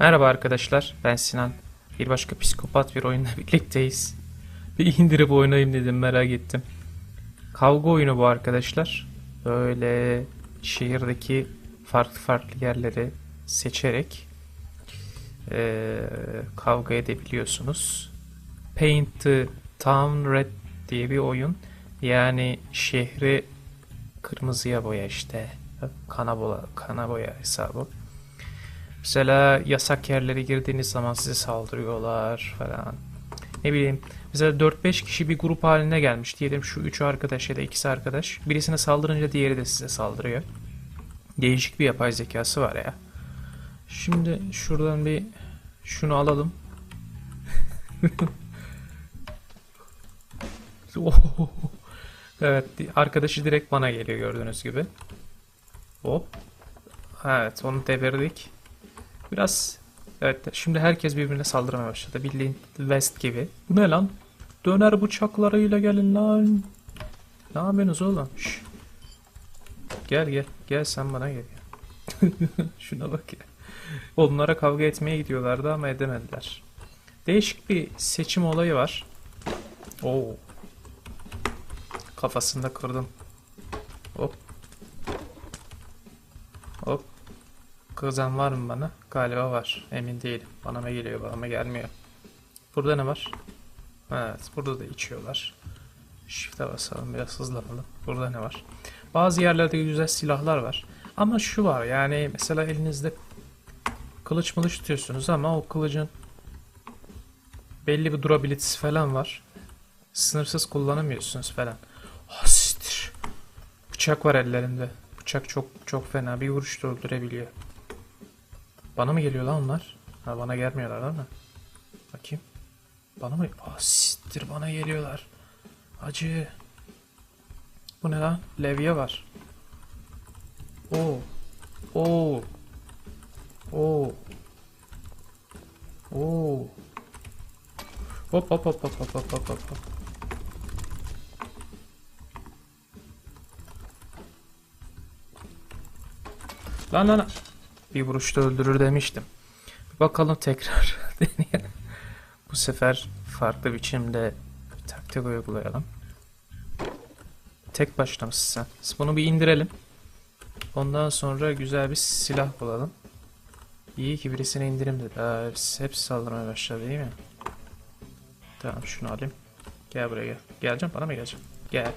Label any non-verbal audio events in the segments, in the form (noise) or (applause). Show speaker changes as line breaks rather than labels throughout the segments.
Merhaba arkadaşlar, ben Sinan. Bir başka psikopat bir oyunla (laughs) birlikteyiz. Bir indirip oynayayım dedim, merak ettim. Kavga oyunu bu arkadaşlar. Böyle şehirdeki farklı farklı yerleri seçerek eee, kavga edebiliyorsunuz. Paint the Town Red diye bir oyun. Yani şehri kırmızıya boya işte. Kana boya, kana boya hesabı. Mesela yasak yerlere girdiğiniz zaman size saldırıyorlar falan. Ne bileyim. Mesela 4-5 kişi bir grup haline gelmiş. Diyelim şu 3 arkadaş ya da ikisi arkadaş. Birisine saldırınca diğeri de size saldırıyor. Değişik bir yapay zekası var ya. Şimdi şuradan bir şunu alalım. (laughs) Evet, arkadaşı direkt bana geliyor gördüğünüz gibi. Hop. Evet, onu devirdik. Biraz evet şimdi herkes birbirine saldırmaya başladı. Bildiğin West gibi. Bu ne lan? Döner bıçaklarıyla gelin lan. Ne yapıyorsunuz oğlum? Şş. Gel gel. Gel sen bana gel. (laughs) Şuna bak ya. Onlara kavga etmeye gidiyorlardı ama edemediler. Değişik bir seçim olayı var. Oo. Kafasında kırdım. Hop. Hop. Kızan var mı bana? Galiba var. Emin değilim. Bana mı geliyor, bana mı gelmiyor. Burada ne var? Evet, burada da içiyorlar. Shift'e basalım, biraz hızlanalım. Burada ne var? Bazı yerlerde güzel silahlar var. Ama şu var, yani mesela elinizde kılıç mılıç tutuyorsunuz ama o kılıcın belli bir durabilitesi falan var. Sınırsız kullanamıyorsunuz falan. Hastir. Bıçak var ellerinde. Bıçak çok çok fena. Bir vuruşta öldürebiliyor. Bana mı geliyor lan onlar? Ha bana gelmiyorlar değil mi? Bakayım. Bana mı? Ah siktir bana geliyorlar. Acı. Bu ne lan? Levye var. Oo. Oo. Oo. Oo. Hop hop hop hop hop hop hop hop. Lan lan lan. Bir vuruşta öldürür demiştim. Bir bakalım tekrar (laughs) deneyelim. Bu sefer farklı biçimde bir taktik uygulayalım. Tek sen? Bunu bir indirelim. Ondan sonra güzel bir silah bulalım. İyi ki birisine indirim dedi. Aa, hepsi, hepsi saldırmaya başladı değil mi? Tamam şunu alayım. Gel buraya gel. Geleceğim bana mı geleceğim? Gel.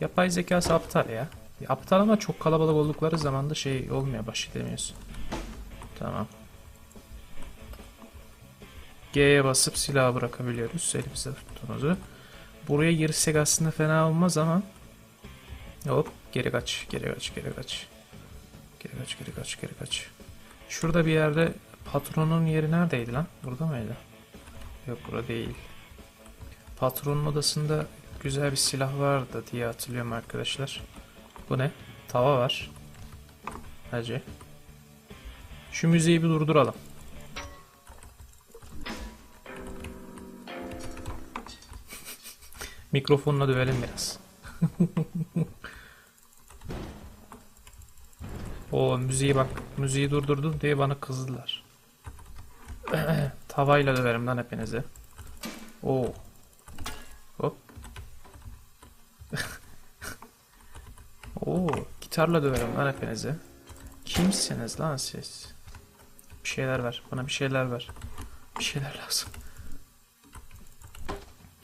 Yapay zekası aptal ya. Ya Aptal ama çok kalabalık oldukları zaman da şey olmuyor baş edemiyorsun. Tamam. G'ye basıp silahı bırakabiliyoruz elimizde tuttuğumuzu. Buraya girsek aslında fena olmaz ama Hop geri kaç geri kaç geri kaç. Geri kaç geri kaç geri kaç. Şurada bir yerde patronun yeri neredeydi lan? Burada mıydı? Yok burada değil. Patronun odasında güzel bir silah vardı diye hatırlıyorum arkadaşlar. Bu ne? Tava var. Hacı. Şu müziği bir durduralım. (laughs) Mikrofonla dövelim biraz. (laughs) o müziği bak. Müziği durdurdun diye bana kızdılar. (clears throat) Tavayla döverim lan hepinizi. Oo. Hop. (laughs) Oo, gitarla döverim lan hepinizi. Kimsiniz lan siz? Bir şeyler ver. Bana bir şeyler ver. Bir şeyler lazım.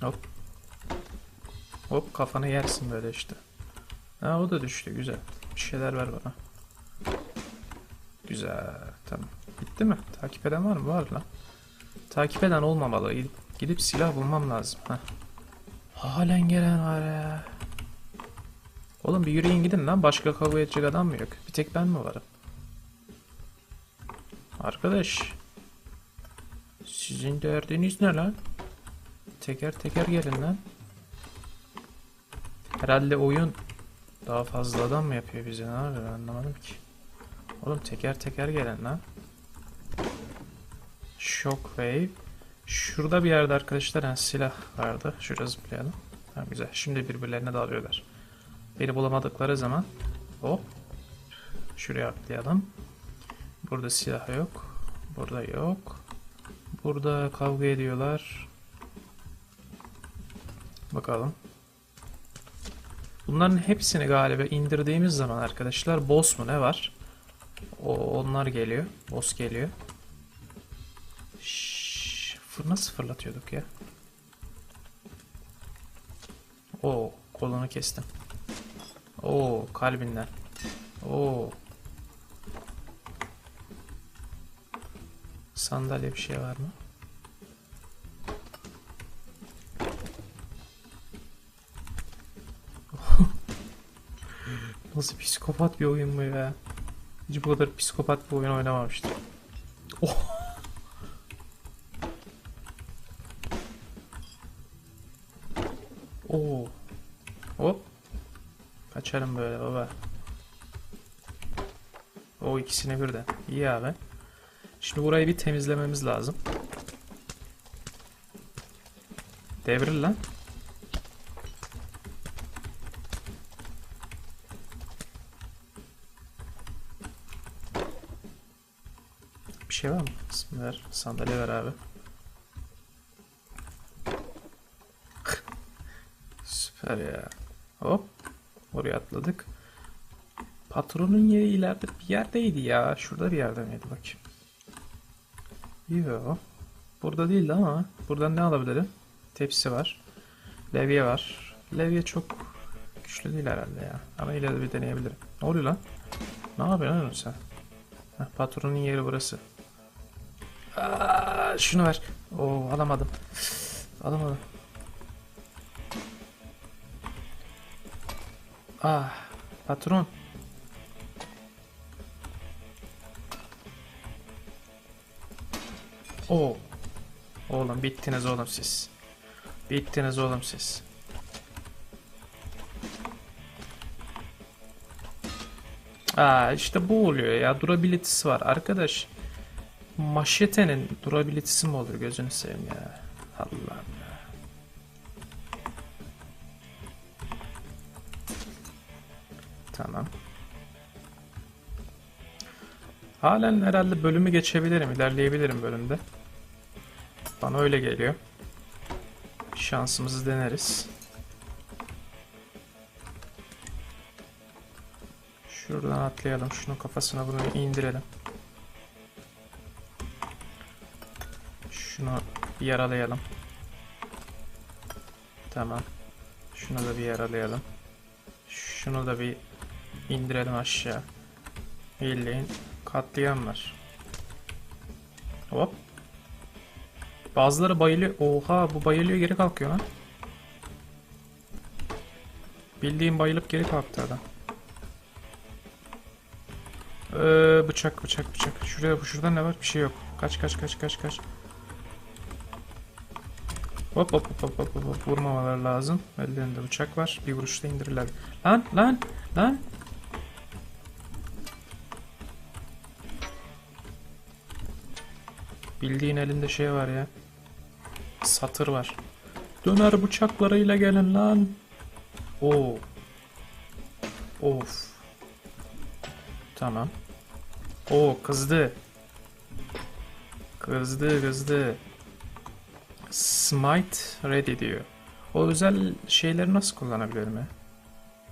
Hop. Hop kafanı yersin böyle işte. Ha o da düştü güzel. Bir şeyler ver bana. Güzel. Tamam. Bitti mi? Takip eden var mı? Var lan. Takip eden olmamalı. Gidip, gidip silah bulmam lazım. Heh. Halen gelen var ya. Oğlum bir yürüyün gidin lan. Başka kavga edecek adam mı yok? Bir tek ben mi varım? Arkadaş. Sizin derdiniz ne lan? Teker teker gelin lan. Herhalde oyun daha fazla adam mı yapıyor bize? Ne yapıyor anlamadım ki. Oğlum teker teker gelin lan. Shockwave. Şurada bir yerde arkadaşlar yani silah vardı. Şuraya zıplayalım. Ha, güzel. Şimdi birbirlerine dalıyorlar. Beni bulamadıkları zaman hop şuraya atlayalım. Burada silah yok. Burada yok. Burada kavga ediyorlar. Bakalım. Bunların hepsini galiba indirdiğimiz zaman arkadaşlar boss mu ne var? O onlar geliyor. Boss geliyor. Şşş, nasıl fırlatıyorduk ya? Oo, kolunu kestim. Oo, kalbinden. Oo. Sandalye bir şey var mı? (laughs) Nasıl psikopat bir oyun bu ya? Hiç bu kadar psikopat bir oyun oynamamıştım. Oh. (laughs) Oo. Hop. Kaçarım böyle baba. O ikisini birden. İyi abi. Şimdi burayı bir temizlememiz lazım. Devril lan. Bir şey var mı? İsmi. Sandalye ver abi. Süper ya. Hop. Oraya atladık. Patronun yeri ileride bir yerdeydi ya. Şurada bir yerde miydi bakayım. Yo. Burada değildi ama. Buradan ne alabilirim? Tepsi var. Levye var. Levye çok güçlü değil herhalde ya. Ama ileride bir deneyebilirim. Ne oluyor lan? Ne yapıyorsun lan sen? Heh, patronun yeri burası. Aa, şunu ver. Oo alamadım. Alamadım. Ah patron. Oo. Oğlum bittiniz oğlum siz. Bittiniz oğlum siz. Aa işte bu oluyor ya. Durability'si var. Arkadaş maşetenin durability'si mi olur gözünü seveyim ya. Allah'ım. Tamam. Halen herhalde bölümü geçebilirim, ilerleyebilirim bölümde. Bana öyle geliyor. Şansımızı deneriz. Şuradan atlayalım. Şunun kafasına bunu indirelim. Şunu yaralayalım. Tamam. Şunu da bir yaralayalım. Şunu da bir indirelim aşağı. Bildiğin katliam var. Hop. Bazıları bayılıyor. Oha bu bayılıyor geri kalkıyor lan. Bildiğin bayılıp geri kalktı adam. Ee, bıçak bıçak bıçak. Şuraya şurada ne var? Bir şey yok. Kaç kaç kaç kaç kaç. Hop hop hop hop hop, hop. vurmamaları lazım. Ellerinde bıçak var. Bir vuruşta indirirler. Lan lan lan. Bildiğin elinde şey var ya. Satır var. Döner bıçaklarıyla gelin lan. Oo. Of. Tamam. Oo kızdı. Kızdı kızdı. Smite ready diyor. O özel şeyleri nasıl kullanabilirim ya?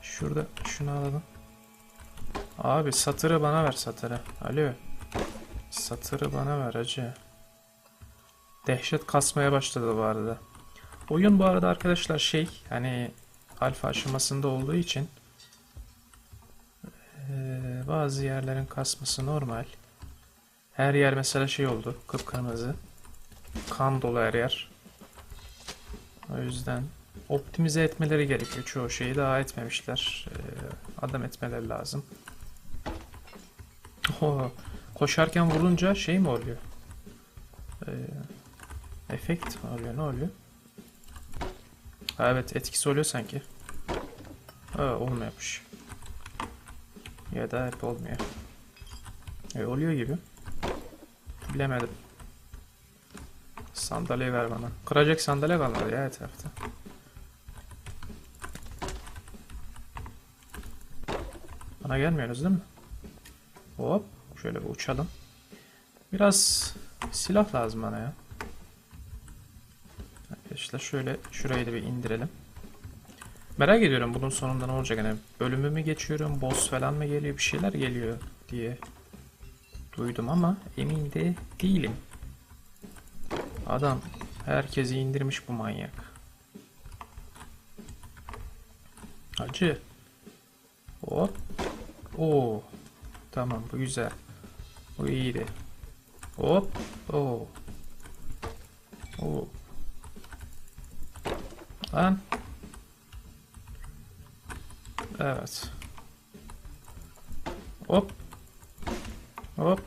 Şurada şunu alalım. Abi satırı bana ver satırı. Alo. Satırı bana ver acı. Dehşet kasmaya başladı bu arada. Oyun bu arada arkadaşlar şey hani alfa aşamasında olduğu için bazı yerlerin kasması normal. Her yer mesela şey oldu kıpkırmızı. Kan dolu her yer. O yüzden optimize etmeleri gerekiyor. Çoğu şeyi daha etmemişler. Adam etmeleri lazım. (laughs) Oho, koşarken vurunca şey mi oluyor? Eee Efekt oluyor? Ne oluyor? Ha, evet etkisi oluyor sanki. Ha, olmuyormuş. Ya da hep olmuyor. E, oluyor gibi. Bilemedim. Sandalye ver bana. Kıracak sandalye kalmadı ya etrafta. Bana gelmiyoruz değil mi? Hop. Şöyle bir uçalım. Biraz silah lazım bana ya. Arkadaşlar şöyle şurayı da bir indirelim. Merak ediyorum bunun sonunda ne olacak hani bölümü mü geçiyorum, boss falan mı geliyor, bir şeyler geliyor diye duydum ama emin de değilim. Adam herkesi indirmiş bu manyak. Acı. Hop. Oo. Tamam bu güzel. Bu iyiydi. Hop. Oo. Oo. Lan. Evet. Hop. Hop.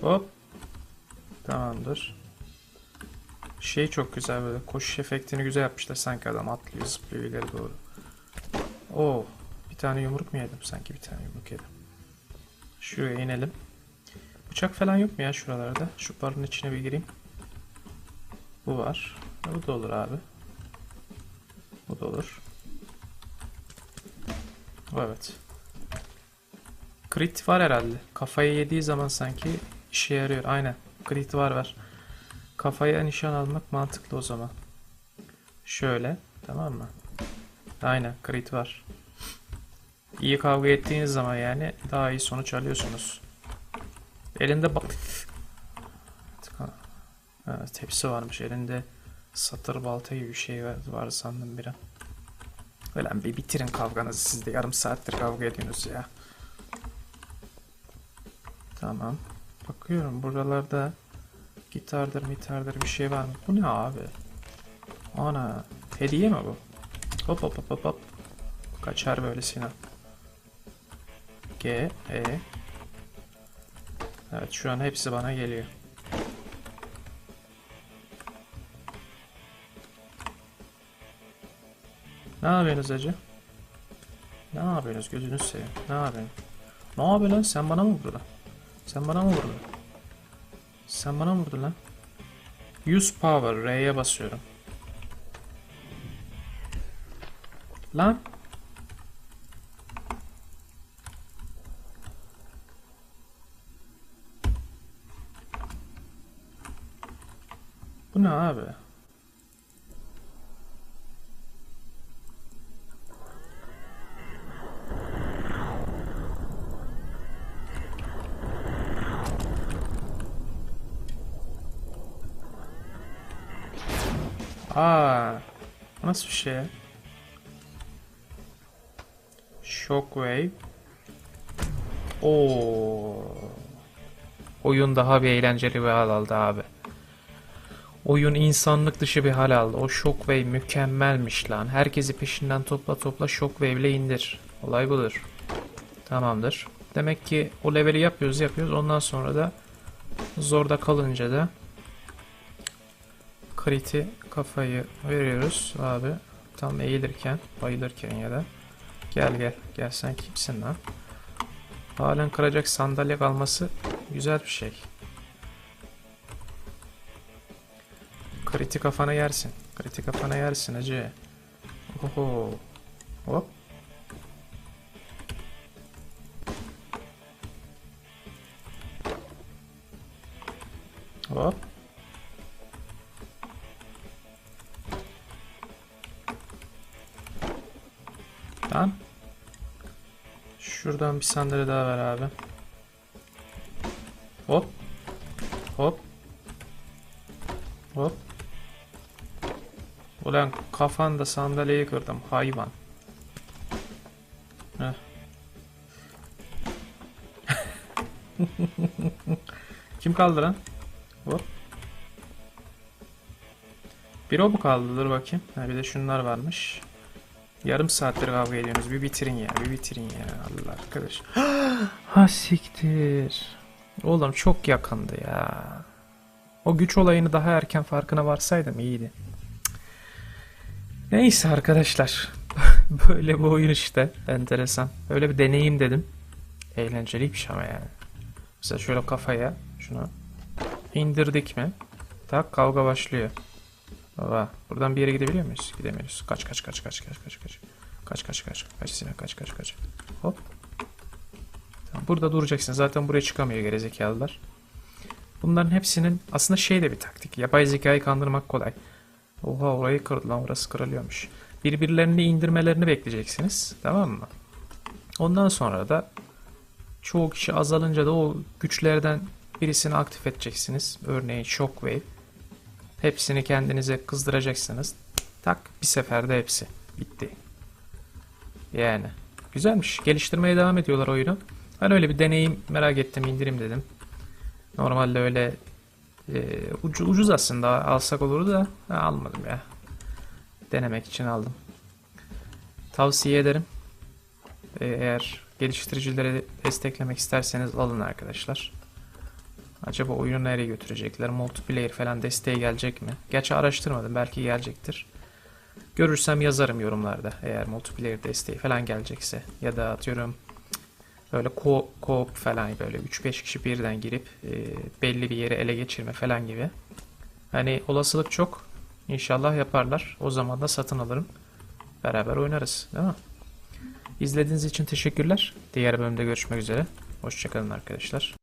Hop. Tamamdır. Şey çok güzel böyle koşuş efektini güzel yapmışlar sanki adam atlıyor zıplıyor ileri doğru. Oo, bir tane yumruk mu yedim sanki bir tane yumruk yedim. Şuraya inelim. Bıçak falan yok mu ya şuralarda? Şu barın içine bir gireyim. Bu var. Bu da olur abi. Bu da olur. Evet. Crit var herhalde. Kafayı yediği zaman sanki işe yarıyor. Aynen. Crit var var. Kafaya nişan almak mantıklı o zaman. Şöyle. Tamam mı? Aynen. Crit var. İyi kavga ettiğiniz zaman yani daha iyi sonuç alıyorsunuz. Elinde bak... Evet, tepsi varmış. Elinde satır balta gibi bir şey var, sandım bir an. Ulan bir bitirin kavganızı siz de yarım saattir kavga ediyorsunuz ya. Tamam. Bakıyorum buralarda gitardır mitardır bir şey var mı? Bu ne abi? Ana hediye mi bu? Hop hop hop hop hop. Kaçar böyle Sinan. G, E. Evet şu an hepsi bana geliyor. Ne yapıyorsunuz acı? Ne yapıyorsunuz gözünüz seveyim? Ne yapıyorsun? Ne yapıyorsun lan? Sen bana mı vurdun lan? Sen bana mı vurdun? Sen bana mı vurdun lan? Use power. R'ye basıyorum. Lan. Bu ne abi? Aa, nasıl bir şey? Shockwave. Oo. Oyun daha bir eğlenceli bir hal aldı abi. Oyun insanlık dışı bir hal aldı. O Shockwave mükemmelmiş lan. Herkesi peşinden topla topla Shockwave ile indir. Olay budur. Tamamdır. Demek ki o leveli yapıyoruz yapıyoruz. Ondan sonra da zorda kalınca da kriti kafayı veriyoruz abi. Tam eğilirken, bayılırken ya da. Gel gel, gel sen kimsin lan? Halen kıracak sandalye kalması güzel bir şey. Kriti kafana yersin. Kriti kafana yersin acı. Oho. Hop. Şuradan bir sandalye daha ver abi. Hop. Hop. Hop. Ulan kafanda sandalyeyi kırdım hayvan. (laughs) Kim kaldı lan? Hop. Bir o mu kaldı? Dur bakayım. Ha, bir de şunlar varmış. Yarım saattir kavga ediyorsunuz. Bir bitirin ya. Bir bitirin ya. Allah arkadaş. (gasps) ha siktir. Oğlum çok yakındı ya. O güç olayını daha erken farkına varsaydım iyiydi. Neyse arkadaşlar. (laughs) Böyle bir oyun işte. Enteresan. Öyle bir deneyim dedim. Eğlenceliymiş ama yani. Mesela şöyle kafaya şunu indirdik mi? Tak kavga başlıyor. Baba buradan bir yere gidebiliyor muyuz? Gidemiyoruz. Kaç kaç kaç kaç kaç kaç kaç. Kaç kaç kaç. Kaç Sinan kaç kaç kaç. Hop. Burada duracaksın. Zaten buraya çıkamıyor gerizekalılar. Bunların hepsinin aslında şey de bir taktik. Yapay zekayı kandırmak kolay. Oha orayı kırdı lan orası kırılıyormuş. Birbirlerini indirmelerini bekleyeceksiniz. Tamam mı? Ondan sonra da çoğu kişi azalınca da o güçlerden birisini aktif edeceksiniz. Örneğin Shockwave. Hepsini kendinize kızdıracaksınız. Tak bir seferde hepsi. Bitti. Yani. Güzelmiş. Geliştirmeye devam ediyorlar oyunu. Ben öyle bir deneyim merak ettim indireyim dedim. Normalde öyle e, ucu- ucuz aslında alsak olurdu da ha, almadım ya. Denemek için aldım. Tavsiye ederim. E, eğer geliştiricileri desteklemek isterseniz alın arkadaşlar. Acaba oyunu nereye götürecekler? Multiplayer falan desteği gelecek mi? Gerçi araştırmadım. Belki gelecektir. Görürsem yazarım yorumlarda. Eğer multiplayer desteği falan gelecekse. Ya da atıyorum böyle co- co-op falan böyle 3-5 kişi birden girip e, belli bir yeri ele geçirme falan gibi. Hani olasılık çok. İnşallah yaparlar. O zaman da satın alırım. Beraber oynarız. Değil mi? İzlediğiniz için teşekkürler. Diğer bölümde görüşmek üzere. Hoşçakalın arkadaşlar.